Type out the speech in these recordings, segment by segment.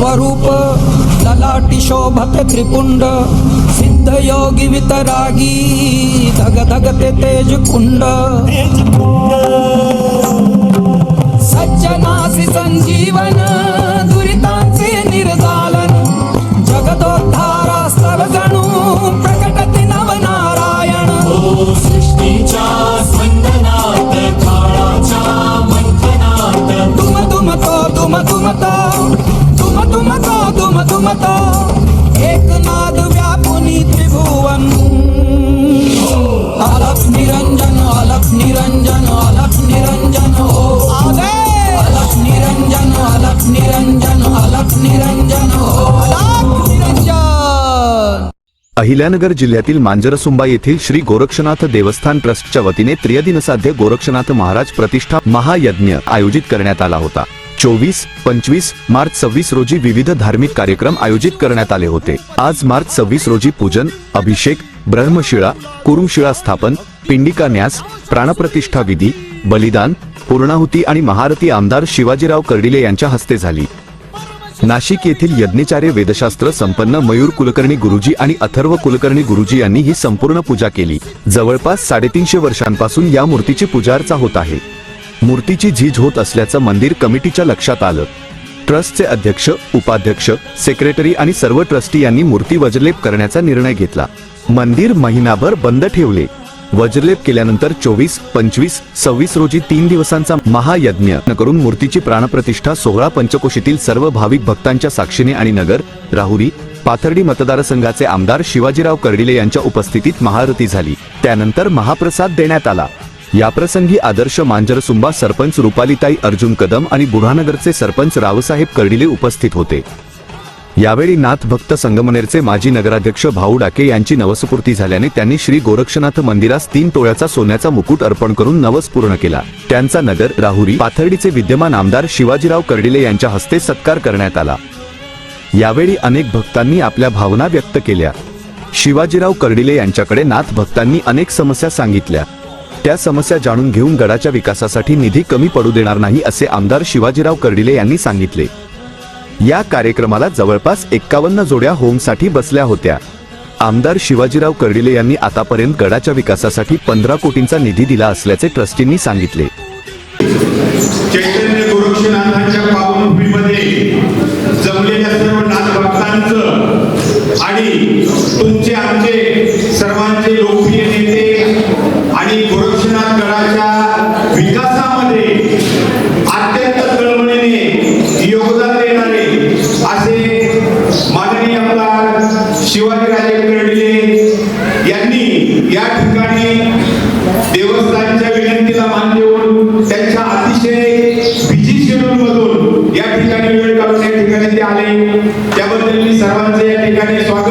शिवस्वरूप ललाटी शोभत त्रिपुंड सिद्ध योगी वितरागी धग धगते तेज कुंड. सज्जनासी संजीवन दुरितांचे निर्दालन जगदोद्धारास्तव जणू प्रकटति नवनारायण. सृष्टीच्या स्पंदनात काळाच्या मंथनात तुम तुम तो तुम तुम तो एकनाद व्यापुनी त्रिभुवन. अलख निरंजन अलख निरंजन अलख निरंजन हो अलख निरंजन अलख निरंजन अलख निरंजन हो अलख निरंजन! अहिल्यानगर जिल्ह्यातील मांजरसुंबा येथील श्री गोरक्षनाथ देवस्थान ट्रस्टच्या वतीने त्रियदिनसाध्य गोरक्षनाथ महाराज प्रतिष्ठा महायज्ञ आयोजित करण्यात आला होता. चोवीस पंचवीस मार्च सव्वीस रोजी विविध धार्मिक कार्यक्रम आयोजित करण्यात आले होते. आज मार्च सव्वीस रोजी पूजन अभिषेक ब्रह्मशिळा कुरुशिळा स्थापन पिंडिका न्यास प्राणप्रतिष्ठा विधी बलिदान पूर्णाहुती आणि महारती आमदार शिवाजीराव कर्डिले यांच्या हस्ते झाली. नाशिक येथील यज्ञचार्य वेदशास्त्र संपन्न मयूर कुलकर्णी गुरुजी आणि अथर्व कुलकर्णी गुरुजी यांनी ही संपूर्ण पूजा केली. जवळपास साडेतीनशे वर्षांपासून या मूर्तीची पूजार्चा होत आहे. मूर्तीची झीज होत असल्याचं मंदिर कमिटीच्या लक्षात आलं. ट्रस्टचे अध्यक्ष उपाध्यक्ष सेक्रेटरी आणि सर्व ट्रस्टी यांनी मूर्ती वज्रलेप करण्याचा निर्णय घेतला. मंदिर महिनाभर बंद ठेवले. वज्रलेप केल्यानंतर चोवीस पंचवीस सव्वीस रोजी तीन दिवसांचा महायज्ञ करून मूर्तीची प्राणप्रतिष्ठा सोहळा पंचकोशीतील सर्व भाविक भक्तांच्या साक्षीने आणि नगर राहुरी पाथर्डी मतदारसंघाचे आमदार शिवाजीराव कर्डिले यांच्या उपस्थितीत महारती झाली. त्यानंतर महाप्रसाद देण्यात आला. याप्रसंगी आदर्श मांजरसुंबा सरपंच रुपालीताई अर्जुन कदम आणि बुढानगरचे सरपंच रावसाहेब कर्डिले उपस्थित होते. यावेळी नाथ भक्त संगमनेरचे माजी नगराध्यक्ष भाऊ डाके यांची नवसपूर्ती झाल्याने त्यांनी श्री गोरक्षनाथ मंदिरास तीन टोळ्याचा सोन्याचा मुकुट अर्पण करून नवस पूर्ण केला. त्यांचा नगर राहुरी पाथर्डीचे विद्यमान आमदार शिवाजीराव कर्डिले यांच्या हस्ते सत्कार करण्यात आला. यावेळी अनेक भक्तांनी आपल्या भावना व्यक्त केल्या. शिवाजीराव कर्डिले यांच्याकडे नाथ भक्तांनी अनेक समस्या सांगितल्या. त्या समस्या जाणून घेऊन गडाच्या विकासासाठी निधी कमी पडू देणार नाही असे आमदार शिवाजीराव कर्डिले यांनी सांगितले. या कार्यक्रमाला जवळपास एक्कावन्न जोड्या होमसाठी बसल्या होत्या. आमदार शिवाजीराव कर्डिले यांनी आतापर्यंत गडाच्या विकासासाठी पंधरा कोटींचा निधी दिला असल्याचे ट्रस्टींनी सांगितले. त्यांनी या ठिकाणी देवस्थानच्या विनंतीला मान देऊन त्यांच्या अतिशय बिझी शेड्यूल मधून या ठिकाणी वेळ काढून या ठिकाणी ते आले. त्याबद्दल मी सर्वांचे या ठिकाणी स्वागत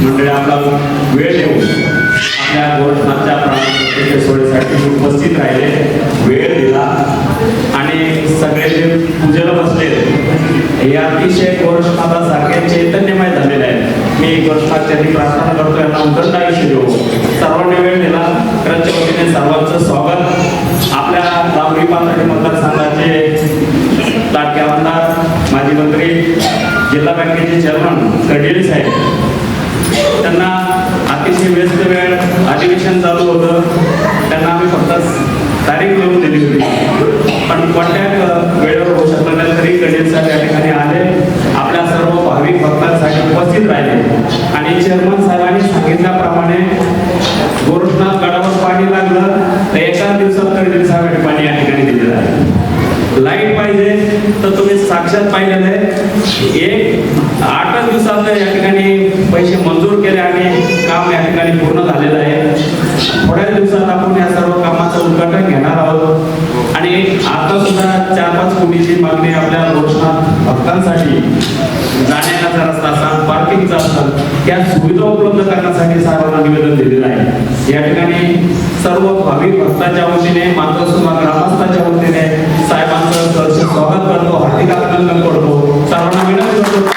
मंडळी आपला वेळ देऊन आपल्या गोरखनाथच्या प्राणप्रतिष्ठे सोयीसाठी उपस्थित राहिले वेळ दिला. आणि सगळे जे पूजेला बसले हे अतिशय गोरखनाथासारखे चैतन्यमय झालेले आहेत. मी गोरक्षनाथच्या प्रार्थना करतो यांना उदंड आयुष्य देऊ. सर्वांनी वेळ दिला. खरंच्या वतीने सर्वांचं स्वागत. आपल्या लावणी पाथर्डी मतदारसंघाचे लाडके आमदार माजी मंत्री जिल्हा बँकेचे चेअरमन कडेले साहेब. त्यांना अतिशय व्यस्त वेळ अधिवेशन चालू होतं. त्यांना आम्ही फक्त तारीख लिहून दिली होती. पण कोणत्या वेळेवर होऊ शकलं नाही. तरी गणेश साहेब या ठिकाणी आले. आपल्या सर्व भाविक भक्तांसाठी उपस्थित राहिले. आणि चेअरमन साहेबांनी सांगितल्याप्रमाणे गोरखनाथ गडावर पाणी लागलं तर एका दिवसात कडेल साहेबांनी पाणी या ठिकाणी दिलेलं आहे लाइट पाहिजे तर तुम्ही साक्षात पाहिलेलं आहे एक आठच दिवसात या ठिकाणी पैसे मंजूर केले आणि काम या ठिकाणी पूर्ण झालेलं आहे थोड्या दिवसात आपण या सर्व कामाचं उद्घाटन घेणार आहोत आणि आता सुद्धा चार पाच कोटीची मागणी आपल्या रोषणात भक्तांसाठी जाण्याचा रस्ता असाल पार्किंगचा असाल त्या सुविधा उपलब्ध करण्यासाठी सर्वांना निवेदन दिलेलं आहे. या ठिकाणी सर्व भाविक भक्तांच्या वतीने मातोश्रीमा ग्रामस्थाच्या वतीने साहेबांचं स्वागत करतो हार्दिक अभिनंदन करतो. सर्वांना विनंती करतो.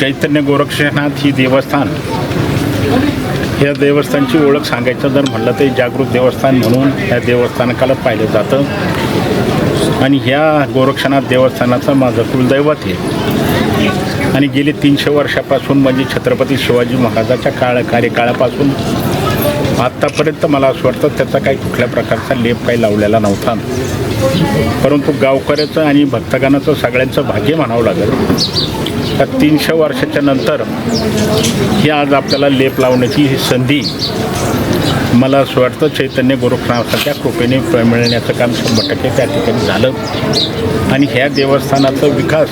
चैतन्य गोरक्षनाथ ही देवस्थान. या देवस्थानची ओळख सांगायचं जर म्हणलं तर जागृत देवस्थान म्हणून या देवस्थानकाला पाहिलं जातं. आणि ह्या गोरक्षनाथ देवस्थानाचं माझं कुलदैवत आहे. आणि गेले तीनशे वर्षापासून म्हणजे छत्रपती शिवाजी महाराजाच्या काळ कार्यकाळापासून आत्तापर्यंत मला असं वाटतं त्याचा काही कुठल्या प्रकारचा लेप काही लावलेला नव्हता. परंतु गावकऱ्याचं आणि भक्तगणाचं सगळ्यांचं भाग्य म्हणावं लागेल. त्या तीनशे वर्षाच्या नंतर ही आज आपल्याला लेप लावण्याची ही संधी मला असं वाटतं चैतन्य गोरखनाथाच्या कृपेने मिळण्याचं काम शंभर टक्के त्या ठिकाणी झालं. आणि ह्या देवस्थानाचा विकास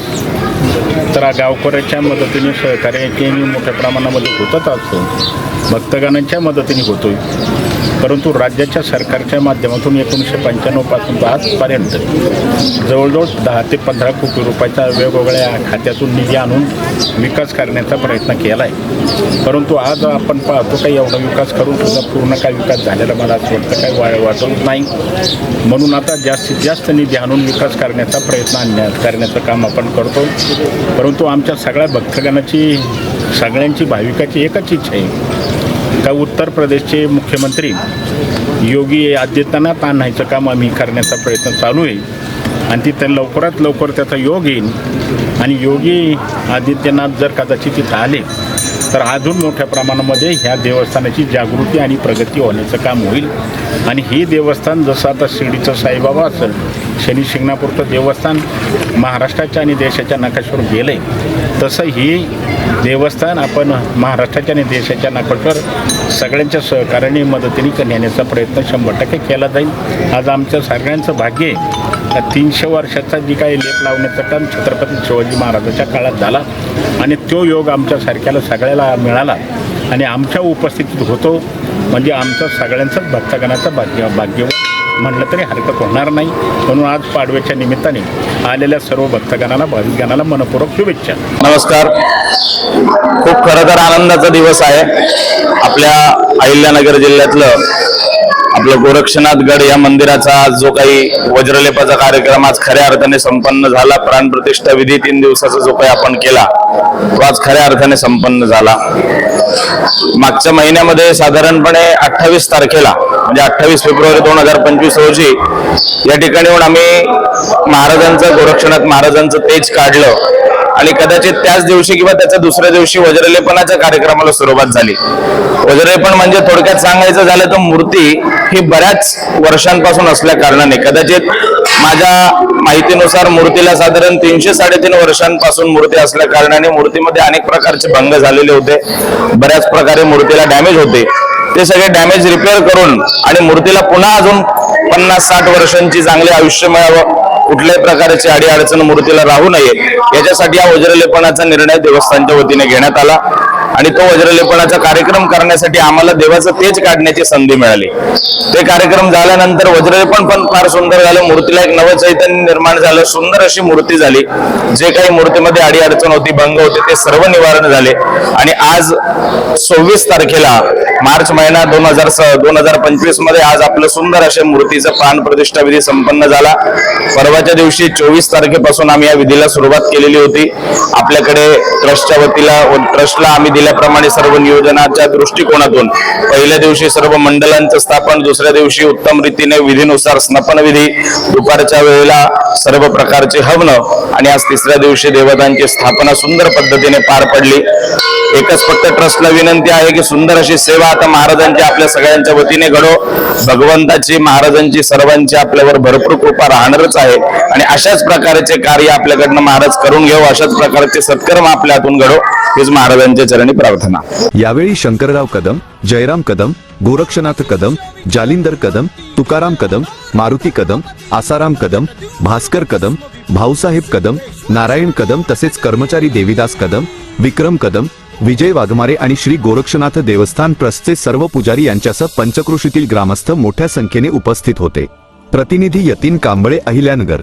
तर गावकऱ्याच्या मदतीने सहकार्याने मोठ्या प्रमाणामध्ये होतच असतो. भक्तगणांच्या मदतीने होतोय. परंतु राज्याच्या सरकारच्या माध्यमातून एकोणीसशे पंच्याण्णवपासून आजपर्यंत जवळजवळ दहा ते पंधरा कोटी रुपयाचा वेगवेगळ्या खात्यातून निधी आणून विकास करण्याचा प्रयत्न केला आहे परंतु आज आपण पाहतो काही एवढा विकास करून सुद्धा पूर्ण काही विकास झालेला मला असं वाटतं काही वाळ वाटत नाही. म्हणून आता जास्तीत जास्त निधी आणून विकास करण्याचा प्रयत्न आणण्या करण्याचं काम आपण करतो परंतु आमच्या सगळ्या भक्तगणाची सगळ्यांची भाविकाची एकच इच्छा आहे. का उत्तर प्रदेशचे मुख्यमंत्री योगी आदित्यनाथ आणायचं काम आम्ही करण्याचा प्रयत्न चालू आहे. आणि तिथे लवकरात लवकर त्याचा योग येईल. आणि योगी आदित्यनाथ जर कदाचित तिथं आले तर अजून मोठ्या प्रमाणामध्ये ह्या देवस्थानाची जागृती आणि प्रगती होण्याचं काम होईल. आणि हे देवस्थान जसं आता शिर्डीचं साईबाबा असेल शनी शिंगणापूरचं देवस्थान महाराष्ट्राच्या आणि देशाच्या नकाशावर गेलं आहे तसं ही देवस्थान आपण महाराष्ट्राच्या आणि देशाच्या नकाशावर सगळ्यांच्या सहकार्याने मदतीने नेण्याचा प्रयत्न शंभर टक्के केला जाईल. आज आमच्या सगळ्यांचं भाग्य आहे. तीनशे वर्षाचा जी काही लेप लावण्याचं काम छत्रपती शिवाजी महाराजाच्या काळात झाला आणि तो योग आमच्यासारख्याला सगळ्याला मिळाला आणि आमच्या उपस्थितीत होतो. म्हणजे आमचं सगळ्यांचंच भक्तगणाचं भाग्य भाग्य म्हटलं तरी हरकत होणार नाही. म्हणून आज पाडव्याच्या निमित्ताने आलेल्या सर्व भक्तगणाला भाविकगणाला मनपूर्वक शुभेच्छा. नमस्कार. खूप खरं तर आनंदाचा दिवस आहे. आपल्या अहिल्यानगर जिल्ह्यातलं आपलं गोरक्षनाथ गड या मंदिराचा आज जो काही वज्रलेपाचा कार्यक्रम आज खऱ्या अर्थाने संपन्न झाला. प्राणप्रतिष्ठा विधी तीन दिवसाचा जो काही आपण केला तो आज खऱ्या अर्थाने संपन्न झाला. मागच्या महिन्यामध्ये साधारणपणे अठ्ठावीस तारखेला म्हणजे अठ्ठावीस फेब्रुवारी दोन हजार पंचवीस रोजी या ठिकाणी येऊन आम्ही महाराजांचं गोरक्षनाथ महाराजांचं तेज काढलं. आणि कदाचित त्याच दिवशी किंवा त्याच्या दुसऱ्या दिवशी वज्रलेपनाच्या कार्यक्रमाला सुरुवात झाली. वज्रलेपन म्हणजे थोडक्यात सांगायचं झालं तर मूर्ती ही बऱ्याच वर्षांपासून असल्या कारणाने कदाचित माझ्या माहितीनुसार मूर्तीला साधारण तीनशे साडेतीन वर्षांपासून मूर्ती असल्या कारणाने मूर्तीमध्ये अनेक प्रकारचे भंग झालेले होते. बऱ्याच प्रकारे मूर्तीला डॅमेज होते. ते सगळे डॅमेज रिपेअर करून आणि मूर्तीला पुन्हा अजून पन्नास साठ वर्षांची चांगले आयुष्य मिळावं कुठल्याही प्रकारची अडीअडचण मूर्तीला राहू नये. याच्यासाठी हा वज्रलेपणाचा निर्णय देवस्थानच्या वतीने घेण्यात आला. आणि तो वज्रलेपणाचा कार्यक्रम करण्यासाठी आम्हाला देवाचं तेज काढण्याची संधी मिळाली. ते कार्यक्रम झाल्यानंतर वज्रलेपण पण फार सुंदर झालं. मूर्तीला एक नवं चैतन्य निर्माण झालं. सुंदर अशी मूर्ती झाली. जे काही मूर्तीमध्ये अडीअडचण होती भंग होते ते सर्व निवारण झाले. आणि आज सव्वीस तारखेला मार्च महिना दोन हजार दोन हजार पंचवीसमध्ये आज आपलं सुंदर अशा मूर्तीचं प्राण प्रतिष्ठा विधी संपन्न झाला. परवाच्या दिवशी चोवीस तारखेपासून आम्ही या विधीला सुरुवात केलेली होती. आपल्याकडे ट्रस्टच्या वतीला ट्रस्टला आम्ही दिल्याप्रमाणे सर्व नियोजनाच्या दृष्टिकोनातून पहिल्या दिवशी सर्व मंडळांचं स्थापन दुसऱ्या दिवशी उत्तम रीतीने विधीनुसार स्नपन विधी दुपारच्या वेळेला सर्व प्रकारचे हवन आणि आज तिसऱ्या दिवशी देवतांची स्थापना सुंदर पद्धतीने पार पडली. एकच फक्त ट्रस्टला विनंती आहे की सुंदर अशी सेवा आता महाराजांची आपल्या सगळ्यांच्या वतीने घडो. भगवंताची महाराजांची सर्वांची आपल्यावर भरपूर कृपा राहणारच आहे. आणि अशाच प्रकारचे कार्य आपल्याकडनं महाराज करून घेऊ अशाच प्रकारचे सत्कर्म आपल्या हातून घडो हीच महाराजांच्या चरणी प्रार्थना. यावेळी शंकरराव कदम जयराम कदम गोरक्षनाथ कदम जालिंदर कदम तुकाराम कदम मारुती कदम आसाराम कदम भास्कर कदम भाऊसाहेब कदम नारायण कदम तसेच कर्मचारी देविदास कदम विक्रम कदम विजय वाघमारे आणि श्री गोरक्षनाथ देवस्थान ट्रस्टचे सर्व पुजारी यांच्यासह पंचकृषीतील ग्रामस्थ मोठ्या संख्येने उपस्थित होते. प्रतिनिधी यतीन कांबळे अहिल्यानगर.